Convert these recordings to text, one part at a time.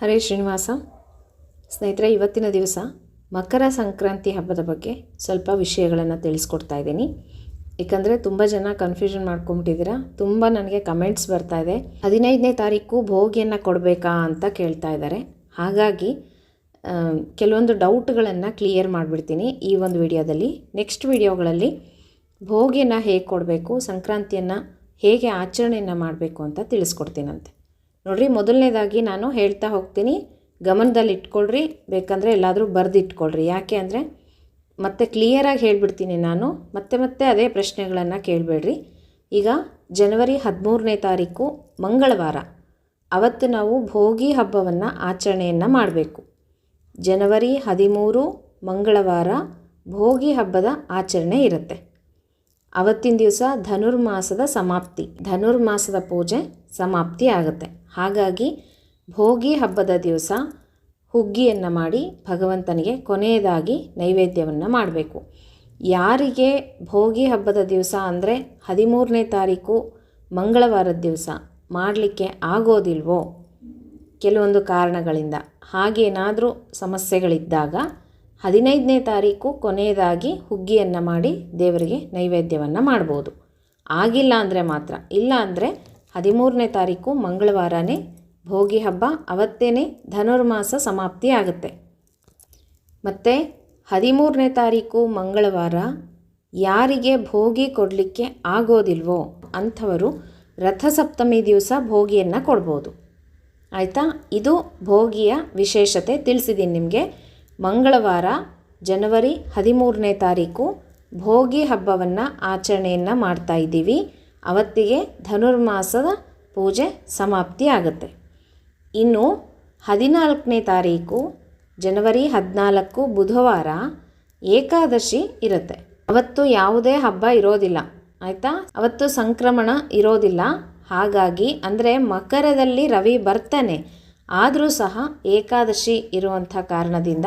ಹರೇ ಶ್ರೀನಿವಾಸ. ಸ್ನೇಹಿತರೆ, ಇವತ್ತಿನ ದಿವಸ ಮಕರ ಸಂಕ್ರಾಂತಿ ಹಬ್ಬದ ಬಗ್ಗೆ ಸ್ವಲ್ಪ ವಿಷಯಗಳನ್ನು ತಿಳಿಸ್ಕೊಡ್ತಾ ಇದ್ದೀನಿ. ಏಕೆಂದರೆ ತುಂಬ ಜನ ಕನ್ಫ್ಯೂಷನ್ ಮಾಡ್ಕೊಂಬಿಟ್ಟಿದ್ದೀರಾ ತುಂಬ ನನಗೆ ಕಮೆಂಟ್ಸ್ ಬರ್ತಾ ಇದೆ. ಹದಿನೈದನೇ ತಾರೀಕು ಭೋಗಿಯನ್ನು ಕೊಡಬೇಕಾ ಅಂತ ಕೇಳ್ತಾ ಇದ್ದಾರೆ. ಹಾಗಾಗಿ ಕೆಲವೊಂದು ಡೌಟ್ಗಳನ್ನು ಕ್ಲಿಯರ್ ಮಾಡಿಬಿಡ್ತೀನಿ ಈ ಒಂದು ವಿಡಿಯೋದಲ್ಲಿ. ನೆಕ್ಸ್ಟ್ ವಿಡಿಯೋಗಳಲ್ಲಿ ಭೋಗಿಯನ್ನು ಹೇಗೆ ಕೊಡಬೇಕು, ಸಂಕ್ರಾಂತಿಯನ್ನು ಹೇಗೆ ಆಚರಣೆಯನ್ನು ಮಾಡಬೇಕು ಅಂತ ತಿಳಿಸ್ಕೊಡ್ತೀನಂತೆ. ನೋಡ್ರಿ, ಮೊದಲನೇದಾಗಿ ನಾನು ಹೇಳ್ತಾ ಹೋಗ್ತೀನಿ ಗಮನದಲ್ಲಿ ಇಟ್ಕೊಳ್ರಿ ಬೇಕಂದರೆ ಎಲ್ಲಾದರೂ ಬರೆದಿಟ್ಕೊಳ್ರಿ. ಯಾಕೆ ಅಂದರೆ, ಮತ್ತೆ ಕ್ಲಿಯರಾಗಿ ಹೇಳಿಬಿಡ್ತೀನಿ ನಾನು, ಮತ್ತೆ ಮತ್ತೆ ಅದೇ ಪ್ರಶ್ನೆಗಳನ್ನು ಕೇಳಬೇಡ್ರಿ. ಈಗ ಜನವರಿ ಹದಿಮೂರನೇ ತಾರೀಕು, ಮಂಗಳವಾರ. ಅವತ್ತು ನಾವು ಭೋಗಿ ಹಬ್ಬವನ್ನು ಆಚರಣೆಯನ್ನು ಮಾಡಬೇಕು. ಜನವರಿ ಹದಿಮೂರು, ಮಂಗಳವಾರ, ಭೋಗಿ ಹಬ್ಬದ ಆಚರಣೆ ಇರುತ್ತೆ. ಅವತ್ತಿನ ದಿವಸ ಧನುರ್ಮಾಸದ ಸಮಾಪ್ತಿ. ಧನುರ್ಮಾಸದ ಪೂಜೆ ಸಮಾಪ್ತಿ ಆಗುತ್ತೆ. ಹಾಗಾಗಿ ಭೋಗಿ ಹಬ್ಬದ ದಿವಸ ಹುಗ್ಗಿಯನ್ನು ಮಾಡಿ ಭಗವಂತನಿಗೆ ಕೊನೆಯದಾಗಿ ನೈವೇದ್ಯವನ್ನು ಮಾಡಬೇಕು. ಯಾರಿಗೆ ಭೋಗಿ ಹಬ್ಬದ ದಿವಸ ಅಂದರೆ ಹದಿಮೂರನೇ ತಾರೀಕು ಮಂಗಳವಾರದ ದಿವಸ ಮಾಡಲಿಕ್ಕೆ ಆಗೋದಿಲ್ವೋ? ಕೆಲವೊಂದು ಕಾರಣಗಳಿಂದ. ಹಾಗೇನಾದರೂ ಸಮಸ್ಯೆಗಳಿದ್ದಾಗ ಹದಿನೈದನೇ ತಾರೀಕು ಕೊನೆಯದಾಗಿ ಹುಗ್ಗಿಯನ್ನು ಮಾಡಿ ದೇವರಿಗೆ ನೈವೇದ್ಯವನ್ನು ಮಾಡ್ಬೋದು. ಆಗಿಲ್ಲ ಅಂದರೆ ಮಾತ್ರ. ಇಲ್ಲ ಅಂದರೆ ಹದಿಮೂರನೇ ತಾರೀಕು ಮಂಗಳವಾರನೇ ಭೋಗಿ ಹಬ್ಬ ಅವತ್ತೇ ಧನುರ್ಮಾಸ ಸಮಾಪ್ತಿ ಆಗುತ್ತೆ ಮತ್ತು ಹದಿಮೂರನೇ ತಾರೀಕು ಮಂಗಳವಾರ, ಯಾರಿಗೆ ಭೋಗಿ ಕೊಡಲಿಕ್ಕೆ ಆಗೋದಿಲ್ವೋ ಅಂಥವರು ರಥಸಪ್ತಮಿ ದಿವಸ ಭೋಗಿಯನ್ನು ಕೊಡ್ಬೋದು. ಆಯಿತಾ? ಇದು ಭೋಗಿಯ ವಿಶೇಷತೆ ತಿಳಿಸಿದ್ದೀನಿ ನಿಮಗೆ. ಮಂಗಳವಾರ, ಜನವರಿ ಹದಿಮೂರನೇ ತಾರೀಕು ಭೋಗಿ ಹಬ್ಬವನ್ನು ಆಚರಣೆಯನ್ನು ಮಾಡ್ತಾ ಇದ್ದೀವಿ. ಅವತ್ತಿಗೆ ಧನುರ್ಮಾಸದ ಪೂಜೆ ಸಮಾಪ್ತಿ ಆಗುತ್ತೆ ಇನ್ನು ಹದಿನಾಲ್ಕನೇ ತಾರೀಕು, ಜನವರಿ ಹದಿನಾಲ್ಕು, ಬುಧವಾರ ಏಕಾದಶಿ ಇರುತ್ತೆ. ಅವತ್ತು ಯಾವುದೇ ಹಬ್ಬ ಇರೋದಿಲ್ಲ, ಆಯಿತಾ? ಅವತ್ತು ಸಂಕ್ರಮಣ ಇರೋದಿಲ್ಲ. ಹಾಗಾಗಿ, ಅಂದರೆ ಮಕರದಲ್ಲಿ ರವಿ ಬರ್ತಾನೆ, ಆದರೂ ಸಹ ಏಕಾದಶಿ ಇರುವಂಥ ಕಾರಣದಿಂದ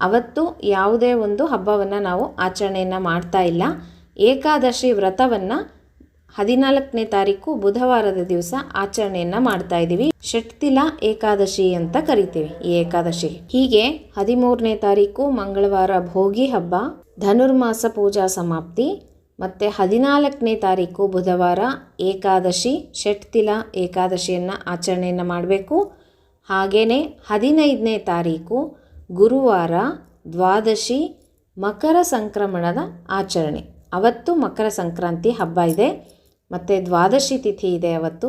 ಅವತ್ತು ಯಾವುದೇ ಒಂದು ಹಬ್ಬವನ್ನು ನಾವು ಆಚರಣೆಯನ್ನು ಮಾಡ್ತಾ ಇಲ್ಲ. ಏಕಾದಶಿ ವ್ರತವನ್ನು ಹದಿನಾಲ್ಕನೇ ತಾರೀಕು ಬುಧವಾರದ ದಿವಸ ಆಚರಣೆಯನ್ನು ಮಾಡ್ತಾ ಇದ್ದೀವಿ. ಷಟ್ತಿಲ ಏಕಾದಶಿ ಅಂತ ಕರಿತೀವಿ, ಈ ಏಕಾದಶಿ. ಹೀಗೆ ಹದಿಮೂರನೇ ತಾರೀಕು ಮಂಗಳವಾರ ಭೋಗಿ ಹಬ್ಬ, ಧನುರ್ಮಾಸ ಪೂಜಾ ಸಮಾಪ್ತಿ, ಮತ್ತು ಹದಿನಾಲ್ಕನೇ ತಾರೀಕು ಬುಧವಾರ ಏಕಾದಶಿ ಷಟ್ತಿಲ ಏಕಾದಶಿಯನ್ನು ಆಚರಣೆಯನ್ನು ಮಾಡಬೇಕು. ಹಾಗೆಯೇ ಹದಿನೈದನೇ ತಾರೀಕು ಗುರುವಾರ ದ್ವಾದಶಿ, ಮಕರ ಸಂಕ್ರಮಣದ ಆಚರಣೆ. ಅವತ್ತು ಮಕರ ಸಂಕ್ರಾಂತಿ ಹಬ್ಬ ಇದೆ. ಮತ್ತು ದ್ವಾದಶಿ ತಿಥಿ ಇದೆ ಅವತ್ತು.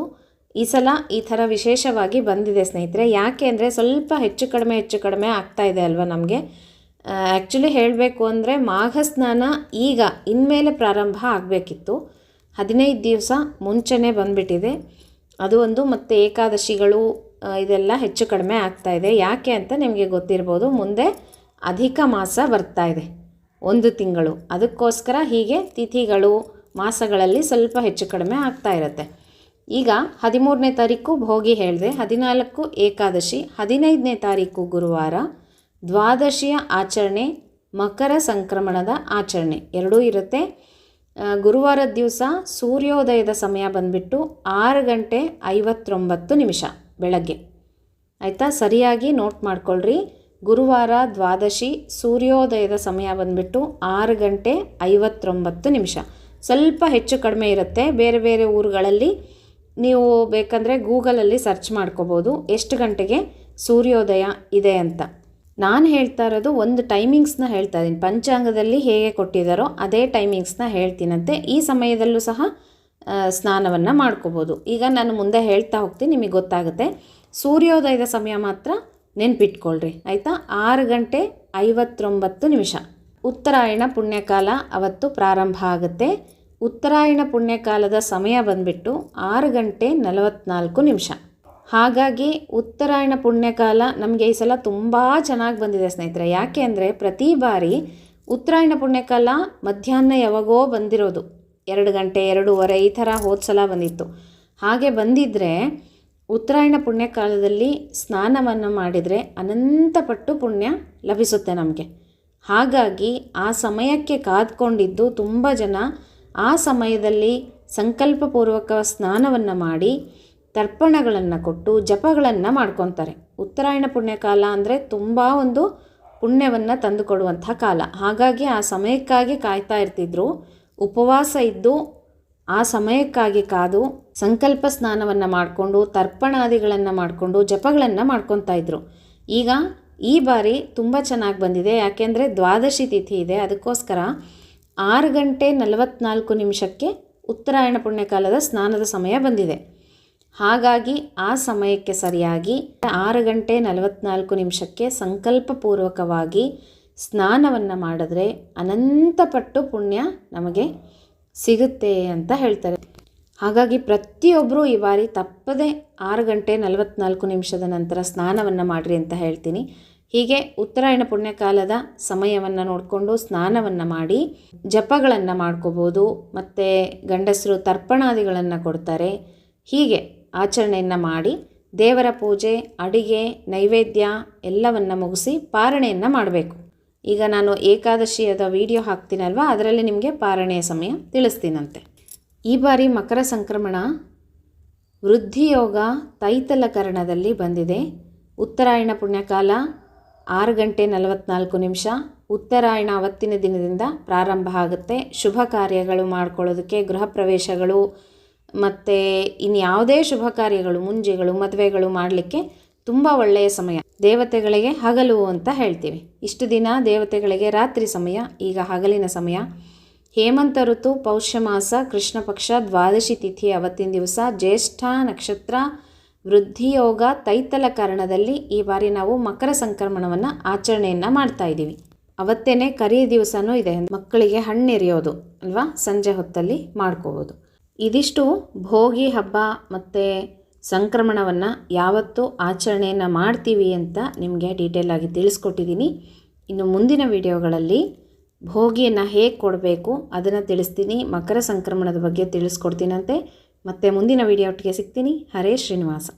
ಈ ಸಲ ಈ ಥರ ವಿಶೇಷವಾಗಿ ಬಂದಿದೆ ಸ್ನೇಹಿತರೆ. ಯಾಕೆ ಅಂದರೆ ಸ್ವಲ್ಪ ಹೆಚ್ಚು ಕಡಿಮೆ ಹೆಚ್ಚು ಕಡಿಮೆ ಆಗ್ತಾ ಇದೆ ಅಲ್ವಾ ನಮಗೆ. ಆ್ಯಕ್ಚುಲಿ ಹೇಳಬೇಕು ಅಂದರೆ ಮಾಘ ಸ್ನಾನ ಈಗ ಇನ್ಮೇಲೆ ಪ್ರಾರಂಭ ಆಗಬೇಕಿತ್ತು. ಹದಿನೈದು ದಿವಸ ಮುಂಚೆನೇ ಬಂದುಬಿಟ್ಟಿದೆ. ಅದು ಒಂದು ಮತ್ತು ಏಕಾದಶಿಗಳು ಇದೆಲ್ಲ ಹೆಚ್ಚು ಕಡಿಮೆ ಆಗ್ತಾ ಇದೆ. ಯಾಕೆ ಅಂತ ನಿಮಗೆ ಗೊತ್ತಿರ್ಬೋದು. ಮುಂದೆ ಅಧಿಕ ಮಾಸ ಬರ್ತಾ ಇದೆ. ಒಂದು ತಿಂಗಳು. ಅದಕ್ಕೋಸ್ಕರ ಹೀಗೆ ತಿಥಿಗಳು ಮಾಸಗಳಲ್ಲಿ ಸ್ವಲ್ಪ ಹೆಚ್ಚು ಕಡಿಮೆ ಆಗ್ತಾ ಇರುತ್ತೆ. ಈಗ ಹದಿಮೂರನೇ ತಾರೀಕು ಭೋಗಿ ಹೇಳಿದೆ, ಹದಿನಾಲ್ಕು ಏಕಾದಶಿ, ಹದಿನೈದನೇ ತಾರೀಕು ಗುರುವಾರ ದ್ವಾದಶಿಯ ಆಚರಣೆ, ಮಕರ ಸಂಕ್ರಮಣದ ಆಚರಣೆ. ಎರಡೂ ಇರುತ್ತೆ. ಗುರುವಾರ ದಿವಸ ಸೂರ್ಯೋದಯದ ಸಮಯ ಬಂದುಬಿಟ್ಟು ಆರು ಗಂಟೆ ಐವತ್ತೊಂಬತ್ತು ನಿಮಿಷ ಬೆಳಗ್ಗೆ. ಆಯಿತಾ? ಸರಿಯಾಗಿ ನೋಟ್ ಮಾಡ್ಕೊಳ್ರಿ. ಗುರುವಾರ ದ್ವಾದಶಿ, ಸೂರ್ಯೋದಯದ ಸಮಯ ಬಂದುಬಿಟ್ಟು ಆರು ಗಂಟೆ ಐವತ್ತೊಂಬತ್ತು ನಿಮಿಷ. ಸ್ವಲ್ಪ ಹೆಚ್ಚು ಕಡಿಮೆ ಇರುತ್ತೆ. ಬೇರೆ ಬೇರೆ ಊರುಗಳಲ್ಲಿ ನೀವು ಬೇಕಂದರೆ ಗೂಗಲಲ್ಲಿ ಸರ್ಚ್ ಮಾಡ್ಕೋಬೋದು. ಎಷ್ಟು ಗಂಟೆಗೆ ಸೂರ್ಯೋದಯ ಇದೆ ಅಂತ. ನಾನು ಹೇಳ್ತಾ ಇರೋದು ಒಂದು ಟೈಮಿಂಗ್ಸ್ನ ಹೇಳ್ತಾ ಇದ್ದೀನಿ. ಪಂಚಾಂಗದಲ್ಲಿ ಹೇಗೆ ಕೊಟ್ಟಿದ್ದಾರೋ ಅದೇ ಟೈಮಿಂಗ್ಸ್ನ ಹೇಳ್ತೀನಂತೆ. ಈ ಸಮಯದಲ್ಲೂ ಸಹ ಸ್ನಾನವನ್ನು ಮಾಡ್ಕೋಬೋದು. ಈಗ ನಾನು ಮುಂದೆ ಹೇಳ್ತಾ ಹೋಗ್ತೀನಿ, ನಿಮಗೆ ಗೊತ್ತಾಗುತ್ತೆ. ಸೂರ್ಯೋದಯದ ಸಮಯ ಮಾತ್ರ ನೆನ್ಪಿಟ್ಕೊಳ್ರಿ. ಆಯಿತಾ? ಆರು ಗಂಟೆ ಐವತ್ತೊಂಬತ್ತು ನಿಮಿಷ. ಉತ್ತರಾಯಣ ಪುಣ್ಯಕಾಲ ಅವತ್ತು ಪ್ರಾರಂಭ ಆಗುತ್ತೆ. ಉತ್ತರಾಯಣ ಪುಣ್ಯಕಾಲದ ಸಮಯ ಬಂದ್ಬಿಟ್ಟು ಆರು ಗಂಟೆ ನಲವತ್ನಾಲ್ಕು ನಿಮಿಷ. ಹಾಗಾಗಿ ಉತ್ತರಾಯಣ ಪುಣ್ಯಕಾಲ ನಮಗೆ ಈ ಸಲ ತುಂಬ ಚೆನ್ನಾಗಿ ಬಂದಿದೆ ಸ್ನೇಹಿತರೆ. ಯಾಕೆ ಅಂದರೆ ಪ್ರತಿ ಬಾರಿ ಉತ್ತರಾಯಣ ಪುಣ್ಯಕಾಲ ಮಧ್ಯಾಹ್ನ ಯಾವಾಗೋ ಬಂದಿರೋದು. ಎರಡು ಗಂಟೆ, ಎರಡೂವರೆ ಈ ಥರ ಹೋದ ಸಲ ಬಂದಿತ್ತು. ಹಾಗೆ ಬಂದಿದ್ದರೆ ಉತ್ತರಾಯಣ ಪುಣ್ಯಕಾಲದಲ್ಲಿ ಸ್ನಾನವನ್ನು ಮಾಡಿದರೆ ಅನಂತಪಟ್ಟು ಪುಣ್ಯ ಲಭಿಸುತ್ತೆ ನಮಗೆ. ಹಾಗಾಗಿ ಆ ಸಮಯಕ್ಕೆ ಕಾದ್ಕೊಂಡಿದ್ದು ತುಂಬ ಜನ ಆ ಸಮಯದಲ್ಲಿ ಸಂಕಲ್ಪಪೂರ್ವಕ ಸ್ನಾನವನ್ನು ಮಾಡಿ ತರ್ಪಣಗಳನ್ನು ಕೊಟ್ಟು ಜಪಗಳನ್ನು ಮಾಡ್ಕೊತಾರೆ. ಉತ್ತರಾಯಣ ಪುಣ್ಯಕಾಲ ಅಂದರೆ ತುಂಬ ಒಂದು ಪುಣ್ಯವನ್ನು ತಂದುಕೊಡುವಂಥ ಕಾಲ. ಹಾಗಾಗಿ ಆ ಸಮಯಕ್ಕಾಗಿ ಕಾಯ್ತಾ ಇರ್ತಿದ್ರು. ಉಪವಾಸ ಇದ್ದು ಆ ಸಮಯಕ್ಕಾಗಿ ಕಾದು ಸಂಕಲ್ಪ ಸ್ನಾನವನ್ನು ಮಾಡಿಕೊಂಡು ತರ್ಪಣಾದಿಗಳನ್ನು ಮಾಡಿಕೊಂಡು ಜಪಗಳನ್ನು ಮಾಡ್ಕೊತಾ ಇದ್ರು. ಈಗ ಈ ಬಾರಿ ತುಂಬ ಚೆನ್ನಾಗಿ ಬಂದಿದೆ. ಯಾಕೆಂದರೆ ದ್ವಾದಶಿ ತಿಥಿ ಇದೆ. ಅದಕ್ಕೋಸ್ಕರ ಆರು ಗಂಟೆ ನಲವತ್ನಾಲ್ಕು ನಿಮಿಷಕ್ಕೆ ಉತ್ತರಾಯಣ ಪುಣ್ಯಕಾಲದ ಸ್ನಾನದ ಸಮಯ ಬಂದಿದೆ. ಹಾಗಾಗಿ ಆ ಸಮಯಕ್ಕೆ ಸರಿಯಾಗಿ ಆರು ಗಂಟೆ ನಲವತ್ನಾಲ್ಕು ನಿಮಿಷಕ್ಕೆ ಸಂಕಲ್ಪಪೂರ್ವಕವಾಗಿ ಸ್ನಾನವನ್ನು ಮಾಡಿದ್ರೆ ಅನಂತಪಟ್ಟು ಪುಣ್ಯ ನಮಗೆ ಸಿಗುತ್ತೆ ಅಂತ ಹೇಳ್ತಾರೆ. ಹಾಗಾಗಿ ಪ್ರತಿಯೊಬ್ಬರೂ ಈ ಬಾರಿ ತಪ್ಪದೆ ಆರು ಗಂಟೆ ನಲವತ್ನಾಲ್ಕು ನಿಮಿಷದ ನಂತರ ಸ್ನಾನವನ್ನು ಮಾಡಿರಿ ಅಂತ ಹೇಳ್ತೀನಿ. ಹೀಗೆ ಉತ್ತರಾಯಣ ಪುಣ್ಯಕಾಲದ ಸಮಯವನ್ನು ನೋಡಿಕೊಂಡು ಸ್ನಾನವನ್ನು ಮಾಡಿ, ಜಪಗಳನ್ನು ಮಾಡ್ಕೋಬೋದು, ಮತ್ತು ಗಂಡಸರು ತರ್ಪಣಾದಿಗಳನ್ನು ಕೊಡ್ತಾರೆ. ಹೀಗೆ ಆಚರಣೆಯನ್ನು ಮಾಡಿ ದೇವರ ಪೂಜೆ, ಅಡಿಗೆ, ನೈವೇದ್ಯ ಎಲ್ಲವನ್ನು ಮುಗಿಸಿ ಪಾರಣೆಯನ್ನು ಮಾಡಬೇಕು. ಈಗ ನಾನು ಏಕಾದಶಿಯದ ವಿಡಿಯೋ ಹಾಕ್ತೀನಲ್ವ? ಅದರಲ್ಲಿ ನಿಮಗೆ ಪಾರಣೆಯ ಸಮಯ ತಿಳಿಸ್ತೀನಂತೆ. ಈ ಬಾರಿ ಮಕರ ಸಂಕ್ರಮಣ ವೃದ್ಧಿಯೋಗ ತೈತಲಕರಣದಲ್ಲಿ ಬಂದಿದೆ. ಉತ್ತರಾಯಣ ಪುಣ್ಯಕಾಲ ಆರು ಗಂಟೆ ನಲವತ್ನಾಲ್ಕು ನಿಮಿಷ. ಉತ್ತರಾಯಣ ಅವತ್ತಿನ ದಿನದಿಂದ ಪ್ರಾರಂಭ ಆಗುತ್ತೆ. ಶುಭ ಕಾರ್ಯಗಳು ಮಾಡ್ಕೊಳ್ಳೋದಕ್ಕೆ ಗೃಹ ಪ್ರವೇಶಗಳು, ಮತ್ತು ಇನ್ಯಾವುದೇ ಶುಭ ಕಾರ್ಯಗಳು, ಮುಂಜಿಗಳು, ಮದುವೆಗಳು ಮಾಡಲಿಕ್ಕೆ ತುಂಬ ಒಳ್ಳೆಯ ಸಮಯ. ದೇವತೆಗಳಿಗೆ ಹಗಲು ಅಂತ ಹೇಳ್ತೀವಿ. ಇಷ್ಟು ದಿನ ದೇವತೆಗಳಿಗೆ ರಾತ್ರಿ ಸಮಯ, ಈಗ ಹಗಲಿನ ಸಮಯ. ಹೇಮಂತ ಋತು ಪೌಷ್ಯ ಮಾಸ ಕೃಷ್ಣ ಪಕ್ಷ ದ್ವಾದಶಿ ತಿಥಿ, ಅವತ್ತಿನ ದಿವಸ, ಜ್ಯೇಷ್ಠ ನಕ್ಷತ್ರ ವೃದ್ಧಿಯೋಗ ತೈತಲ ಕಾರಣದಲ್ಲಿ ಈ ಬಾರಿ ನಾವು ಮಕರ ಸಂಕ್ರಮಣವನ್ನು ಆಚರಣೆಯನ್ನು ಮಾಡ್ತಾ ಇದ್ದೀವಿ ಅವತ್ತೇನೆ ಕರಿ ದಿವಸನೂ ಇದೆ. ಮಕ್ಕಳಿಗೆ ಹಣ್ಣೆರೆಯೋದು ಅಲ್ವಾ? ಸಂಜೆ ಹೊತ್ತಲ್ಲಿ ಮಾಡ್ಕೋಬೋದು. ಇದಿಷ್ಟು ಭೋಗಿ ಹಬ್ಬ ಮತ್ತು ಸಂಕ್ರಮಣವನ್ನು ಯಾವತ್ತು ಆಚರಣೆಯನ್ನು ಮಾಡ್ತೀವಿ ಅಂತ ನಿಮಗೆ ಡೀಟೇಲಾಗಿ ತಿಳಿಸ್ಕೊಟ್ಟಿದ್ದೀನಿ ಇನ್ನು ಮುಂದಿನ ವಿಡಿಯೋಗಳಲ್ಲಿ ಭೋಗಿಯನ್ನು ಹೇಗೆ ಕೊಡಬೇಕು ಅದನ್ನು ತಿಳಿಸ್ತೀನಿ, ಮಕರ ಸಂಕ್ರಮಣದ ಬಗ್ಗೆ ತಿಳಿಸ್ಕೊಡ್ತೀನಂತೆ. ಮತ್ತು ಮುಂದಿನ ವಿಡಿಯೋ ಒಟ್ಟಿಗೆ ಸಿಗ್ತೀನಿ. ಹರೇ ಶ್ರೀನಿವಾಸ.